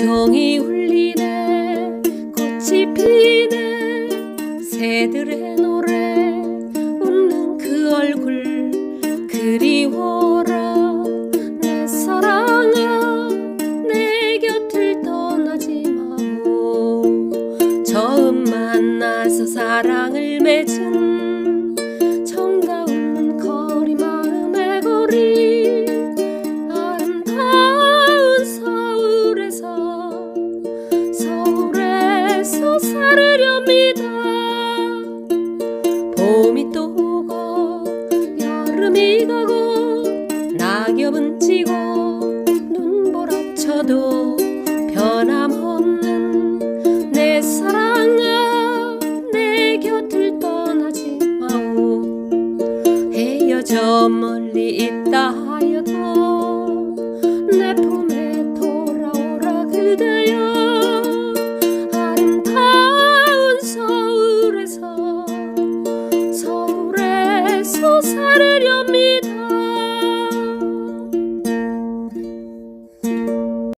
종이 울리네 꽃이 피네 새들의 노래 웃는 그 얼굴 그리워라. 내 사랑아 내 곁을 떠나지 마오. 처음 만나서 사랑을 맺은 봄이 또 오고 여름이 가고 낙엽은 지고 눈보라 쳐도 변함없는 내 사랑아 내 곁을 떠나지 마오. 헤어져 멀리 있다 하여도 내 품에 돌아오라 그대여 started your meeting.